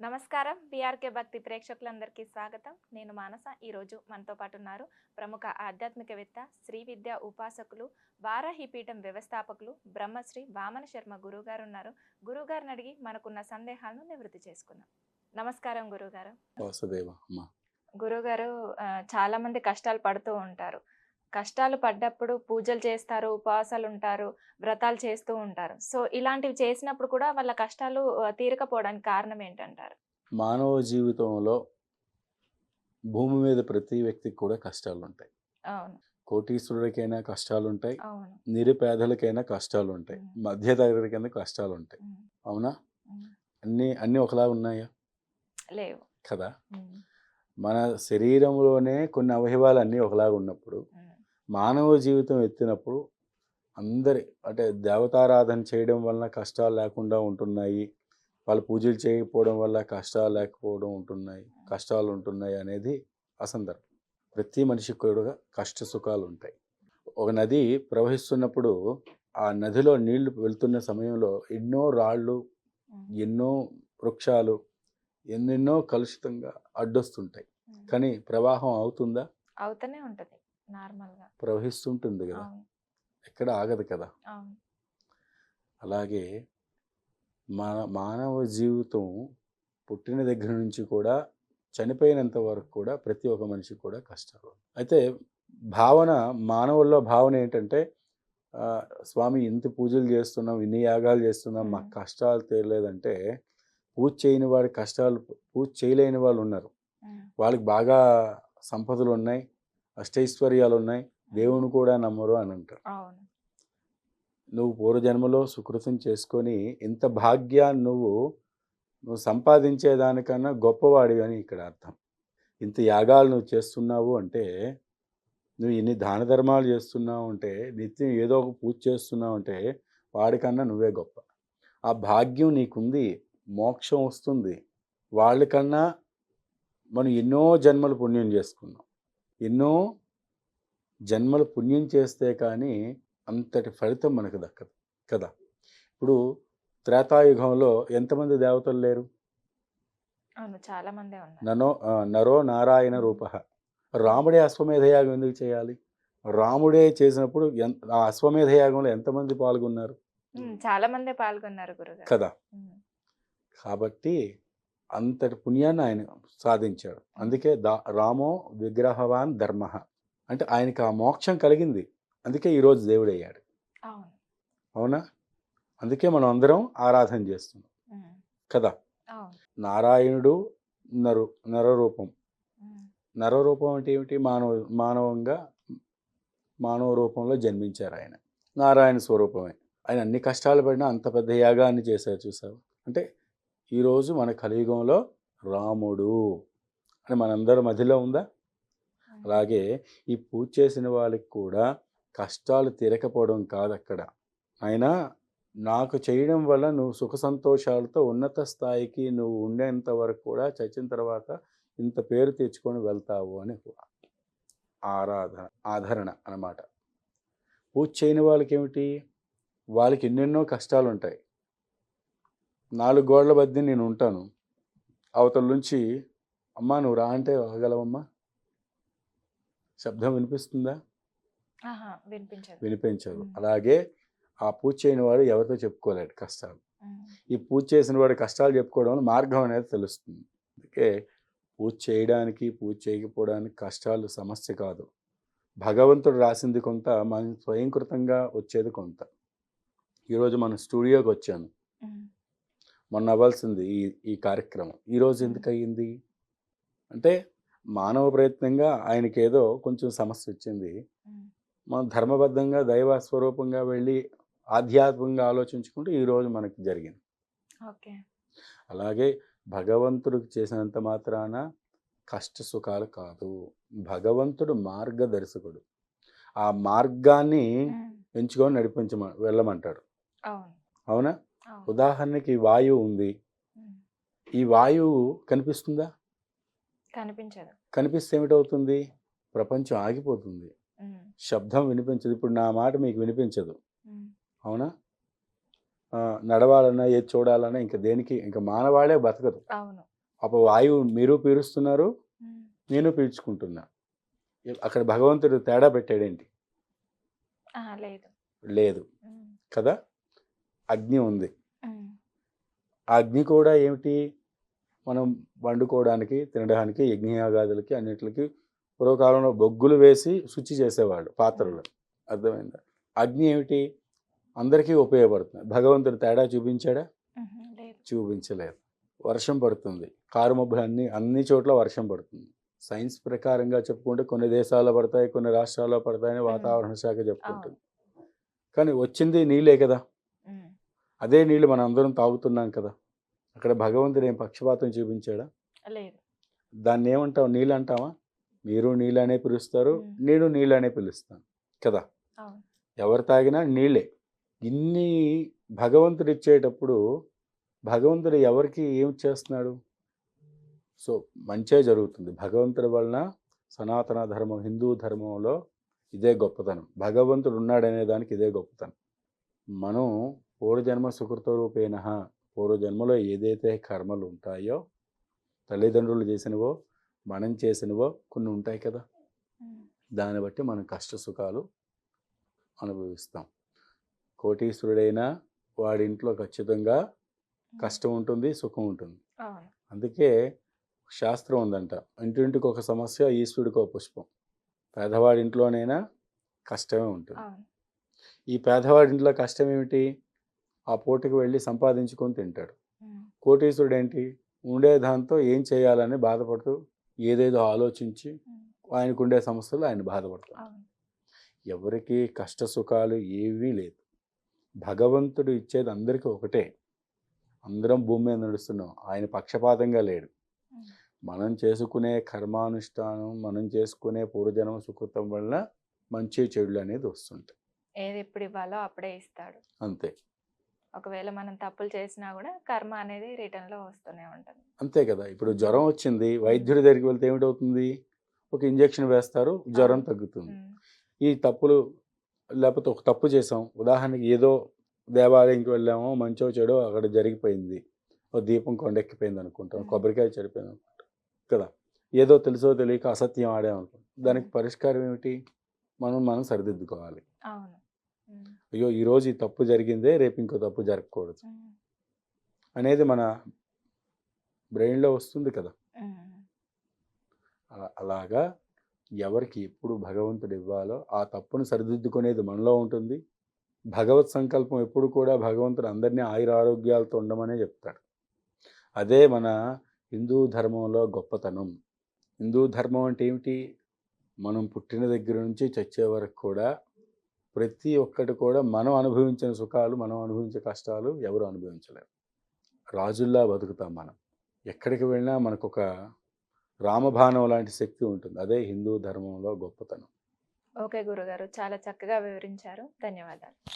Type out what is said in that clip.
నమస్కారం. బీఆర్కే భక్తి ప్రేక్షకులందరికీ స్వాగతం. నేను మానస. ఈరోజు మనతో పాటు ఉన్నారు ప్రముఖ ఆధ్యాత్మికవేత్త శ్రీ విద్యా ఉపాసకులు వారాహి పీఠం వ్యవస్థాపకులు బ్రహ్మశ్రీ వామన శర్మ గురుగారు ఉన్నారు. గురుగారిని అడిగి మనకున్న సందేహాలను నివృత్తి చేసుకుందాం. నమస్కారం వాసుదేవ అమ్మ. గురుగారు ఆ, చాలా మంది కష్టాలు పడుతూ ఉంటారు. కష్టాలు పడ్డప్పుడు పూజలు చేస్తారు ఉపవాసాలు ఉంటారు వ్రతాలు చేస్తూ ఉంటారు. సో ఇలాంటివి చేసినప్పుడు కూడా వాళ్ళ కష్టాలు తీరకపోవడానికి కారణం ఏంటంటారు? మానవ జీవితంలో భూమి మీద ప్రతి వ్యక్తికి కూడా కష్టాలు ఉంటాయి అవును. కోటీశ్వరుడికైనా కష్టాలు ఉంటాయి నిరుపేదలకైనా కష్టాలు ఉంటాయి. మధ్యతరగతికైనా కష్టాలు ఉంటాయి అవునా. అన్నీ అన్నీ ఒకలా ఉన్నాయా? లేవు. కదా? మన శరీరంలోనే కొన్ని అవయవాలు అన్నీ ఒకలాగా ఉన్నప్పుడు మానవ జీవితం ఎత్తినప్పుడు అందరి అంటే దేవతారాధన చేయడం వలన కష్టాలు లేకుండా ఉంటున్నాయి. వాళ్ళు పూజలు చేయకపోవడం వల్ల కష్టాలు లేకపోవడం ఉంటున్నాయి. కష్టాలు ఉంటున్నాయి అనేది అసందర్భం. ప్రతి మనిషికి కూడా కష్ట సుఖాలు ఉంటాయి. ఒక నది ప్రవహిస్తున్నప్పుడు ఆ నదిలో నీళ్ళు వెళ్తున్న సమయంలో ఎన్నో రాళ్ళు ఎన్నో వృక్షాలు ఎన్నెన్నో కలుషితంగా అడ్డొస్తుంటాయి. కానీ ప్రవాహం అవుతుందా? అవుతూనే ఉంటది. ప్రవహిస్తుంటుంది కదా! ఎక్కడ ఆగదు కదా! అలాగే మన మానవ జీవితం పుట్టిన దగ్గర నుంచి కూడా చనిపోయినంత వరకు కూడా ప్రతి ఒక్క మనిషి కూడా కష్టాలు అయితే భావన మానవుల్లో భావన ఏంటంటే స్వామి ఇంత పూజలు చేస్తున్నాం ఇన్ని యాగాలు చేస్తున్నాం మాకు. కష్టాలు తీరలేదంటే పూజ చేయని వాడి కష్టాలు పూజ చేయలేని వాళ్ళు ఉన్నారు. వాళ్ళకి బాగా సంపదలు ఉన్నాయి అష్టైశ్వర్యాలు ఉన్నాయి దేవుని కూడా నమ్మరు అని అంటారు. నువ్వు పూర్వజన్మలో సుకృతం చేసుకొని ఇంత భాగ్యాన్ని నువ్వు నువ్వు సంపాదించేదానికన్నా గొప్పవాడివి అని ఇక్కడ అర్థం. ఇంత యాగాలు నువ్వు చేస్తున్నావు అంటే నువ్వు ఇన్ని దాన ధర్మాలు చేస్తున్నావు అంటే నిత్యం ఏదో ఒక పూజ చేస్తున్నావు అంటే వాడికన్నా నువ్వే గొప్ప. ఆ భాగ్యం నీకుంది మోక్షం వస్తుంది. వాళ్ళకన్నా మనం ఎన్నో జన్మలు పుణ్యం చేసుకున్నాం. ఎన్నో జన్మలు పుణ్యం చేస్తే కానీ అంతటి ఫలితం మనకు దక్కదు కదా? ఇప్పుడు త్రేతాయుగంలో ఎంతమంది దేవతలు లేరు? ననో నరో నారాయణ రూప. రాముడే అశ్వమేధ యాగం ఎందుకు చేయాలి? రాముడే చేసినప్పుడు ఆ అశ్వమేధ యాగంలో ఎంతమంది పాల్గొన్నారు? చాలా మందే పాల్గొన్నారు కదా? కాబట్టి అంతటి పుణ్యాన్ని ఆయన సాధించాడు. అందుకే దా రామో విగ్రహవాన్ ధర్మ. అంటే ఆయనకి ఆ మోక్షం కలిగింది. అందుకే ఈరోజు దేవుడయ్యాడు. అవును. అవునా? అందుకే మనం అందరం ఆరాధన చేస్తున్నాం. కదా? నారాయణుడు నరు నరరూపం. నరరూపం అంటే ఏమిటి? మానవ మానవంగా మానవ రూపంలో జన్మించారు ఆయన. నారాయణ స్వరూపమే. ఆయన అన్ని కష్టాలు పడినా అంత పెద్ద యాగాన్ని చేశారు చూసావు? అంటే ఈరోజు మన కలియుగంలో రాముడు అని మనందరి మధ్యలో ఉందా? అలాగే ఈ పూజ చేసిన వాళ్ళకి కూడా కష్టాలు తీరకపోవడం కాదు అక్కడ. అయినా నాకు చేయడం వల్ల నువ్వు సుఖ సంతోషాలతో ఉన్నత స్థాయికి నువ్వు ఉండేంత వరకు కూడా చచ్చిన తర్వాత ఇంత పేరు తెచ్చుకొని వెళ్తావు అని ఆరాధన ఆదరణ అన్నమాట. పూజ చేయని వాళ్ళకి ఏమిటి వాళ్ళకి ఎన్నెన్నో కష్టాలు ఉంటాయి నాలుగు గోడల మధ్య నేను ఉంటాను. అవతల నుంచి అమ్మా నువ్వు రా అంటే రాగలవమ్మా శబ్దం వినిపిస్తుందా? వినిపించదు. అలాగే ఆ పూజ చేయని వాడు ఎవరితో చెప్పుకోలేడు కష్టాలు. ఈ పూజ చేసిన వాడి కష్టాలు చెప్పుకోవడం వల్ల మార్గం అనేది తెలుస్తుంది. అందుకే పూజ చేయడానికి పూజ చేయకపోవడానికి కష్టాలు సమస్య కాదు. భగవంతుడు రాసింది కొంత మనం స్వయంకృతంగా వచ్చేది కొంత. ఈరోజు మన స్టూడియోకి వచ్చాను. మొన్న అవ్వాల్సింది ఈ ఈ కార్యక్రమం. ఈరోజు ఎందుకు అయ్యింది అంటే మానవ ప్రయత్నంగా ఆయనకి ఏదో కొంచెం సమస్య వచ్చింది. మనం ధర్మబద్ధంగా దైవ స్వరూపంగా వెళ్ళి ఆధ్యాత్మికంగా ఆలోచించుకుంటే ఈరోజు మనకి జరిగింది. ఓకే. అలాగే భగవంతుడికి చేసినంత మాత్రాన కష్ట సుఖాలు కాదు. భగవంతుడు మార్గదర్శకుడు. ఆ మార్గాన్ని ఎంచుకొని నడిపించమ వెళ్ళమంటాడు. అవును? ఉదాహరణకి వాయువు ఉంది. ఈ వాయువు కనిపిస్తుందా? కనిపించదు. కనిపిస్తే ఏమిటవుతుంది? ప్రపంచం ఆగిపోతుంది. శబ్దం వినిపించదు. ఇప్పుడు నా మాట మీకు వినిపించదు. అవునా? నడవాలన్నా ఏది చూడాలన్నా ఇంకా దేనికి ఇంకా మానవాళే బతకదు. అప్పుడు వాయువు మీరు పీలుస్తున్నారు నేను పీల్చుకుంటున్నా. అక్కడ భగవంతుడు తేడా పెట్టాడేంటి? లేదు. లేదు. కదా? అగ్ని ఉంది. అగ్ని కూడా ఏమిటి? మనం వండుకోవడానికి తినడానికి యజ్ఞయాగాదులకి అన్నిటికి పూర్వకాలంలో బొగ్గులు వేసి శుచి చేసేవాళ్ళు పాత్రలు. అర్థమైందా? అగ్ని ఏమిటి? అందరికీ ఉపయోగపడుతుంది. భగవంతుడు తేడా చూపించాడా? చూపించలేదు. వర్షం పడుతుంది. కారుమబ్బులు అన్ని అన్ని చోట్ల వర్షం పడుతుంది. సైన్స్ ప్రకారంగా చెప్పుకుంటే కొన్ని దేశాల్లో పడతాయి కొన్ని రాష్ట్రాల్లో పడతాయని వాతావరణ శాఖ చెప్పుకుంటుంది. కానీ వచ్చింది నీళ్ళే కదా? అదే నీళ్ళు మనం అందరం తాగుతున్నాం కదా! అక్కడ భగవంతుడు ఏం పక్షపాతం చూపించాడా? లేదు. దాన్ని ఏమంటావు నీళ్ళు అంటావా మీరు నీళ్ళనే పిలుస్తారు. నేను నీళ్ళనే పిలుస్తాను కదా! ఎవరు తాగినా నీళ్ళే. ఇన్ని భగవంతుడు ఇచ్చేటప్పుడు భగవంతుడు ఎవరికి ఏం చేస్తున్నాడు? సో మంచే జరుగుతుంది. భగవంతుడి వలన సనాతన ధర్మం హిందూ ధర్మంలో ఇదే గొప్పతనం. భగవంతుడు ఉన్నాడనే దానికి ఇదే గొప్పతనం. మనం పూర్వజన్మ సుకృత రూపేణ. పూర్వజన్మలో ఏదైతే కర్మలు ఉంటాయో తల్లిదండ్రులు చేసినవో మనం చేసినవో కొన్ని ఉంటాయి కదా. దాన్ని బట్టి మనం కష్ట సుఖాలు అనుభవిస్తాం. కోటీశ్వరుడైనా వాడి ఇంట్లో ఖచ్చితంగా కష్టం ఉంటుంది సుఖం ఉంటుంది. అందుకే శాస్త్రం ఉందంట ఇంటింటికి ఒక సమస్య ఈశ్వరుడికి ఒక పుష్పం. పేదవాడి ఇంట్లోనైనా కష్టమే ఉంటుంది. ఈ పేదవాడి ఇంట్లో కష్టం ఏమిటి? ఆ పూటకి వెళ్ళి సంపాదించుకొని తింటాడు. కోటీశ్వరుడు ఏంటి ఉండే దాంతో ఏం చేయాలని బాధపడుతూ ఏదేదో ఆలోచించి ఆయనకు ఉండే సమస్యలు ఆయన బాధపడతారు అవును. ఎవరికి కష్ట సుఖాలు ఏవీ లేదు. భగవంతుడు ఇచ్చేది అందరికీ ఒకటే. అందరం భూమి మీద నడుస్తున్నాం. ఆయన పక్షపాతంగా లేడు. మనం చేసుకునే కర్మానుష్ఠానం మనం చేసుకునే పూర్వజన్మ సుకృతం వల్ల మంచి చెడులు అనేది వస్తుంటాయి. ఏది ఎప్పుడు ఇవ్వాలో అప్పుడే ఇస్తాడు. అంతే. ఒకవేళ మనం తప్పులు చేసినా కూడా కర్మ అనేది రిటర్న్లో వస్తూనే ఉంటుంది. అంతే కదా! ఇప్పుడు జ్వరం వచ్చింది వైద్యుడి దగ్గరికి వెళ్తే ఏమిటవుతుంది? ఒక ఇంజెక్షన్ వేస్తారు జ్వరం. తగ్గుతుంది. ఈ తప్పులు లేకపోతే ఒక తప్పు చేసాం ఉదాహరణకి ఏదో దేవాలయంకి వెళ్ళామో మంచో చెడో అక్కడ జరిగిపోయింది. ఓ దీపం కొండెక్కిపోయింది అనుకుంటాం. కొబ్బరికాయ చెడిపోయింది అనుకుంటాం కదా! ఏదో తెలుసో తెలియక అసత్యం ఆడాం అనుకుంటాం దానికి పరిష్కారం ఏమిటి? మనం మనం సరిదిద్దుకోవాలి. అయ్యో ఈరోజు ఈ తప్పు జరిగిందే రేపు ఇంకో తప్పు జరగకూడదు. అనేది మన బ్రెయిన్లో వస్తుంది కదా. అలాగా ఎవరికి ఎప్పుడు భగవంతుడు ఇవ్వాలో ఆ తప్పును సరిదిద్దుకునేది మనలో ఉంటుంది. భగవత్ సంకల్పం ఎప్పుడు కూడా భగవంతుడు అందరినీ ఆయుర ఆరోగ్యాలతో ఉండమనే చెప్తాడు. అదే మన హిందూ ధర్మంలో గొప్పతనం. హిందూ ధర్మం అంటే ఏమిటి? మనం పుట్టిన దగ్గర నుంచి చచ్చే వరకు కూడా ప్రతి ఒక్కటి కూడా మనం అనుభవించిన సుఖాలు మనం అనుభవించే కష్టాలు ఎవరు అనుభవించలేరు. రాజుల్లా బతుకుతాం మనం. ఎక్కడికి వెళ్ళినా మనకు ఒక రామబాణం లాంటి శక్తి ఉంటుంది. అదే హిందూ ధర్మంలో గొప్పతనం. ఓకే గురుగారు. చాలా చక్కగా వివరించారు. ధన్యవాదాలు.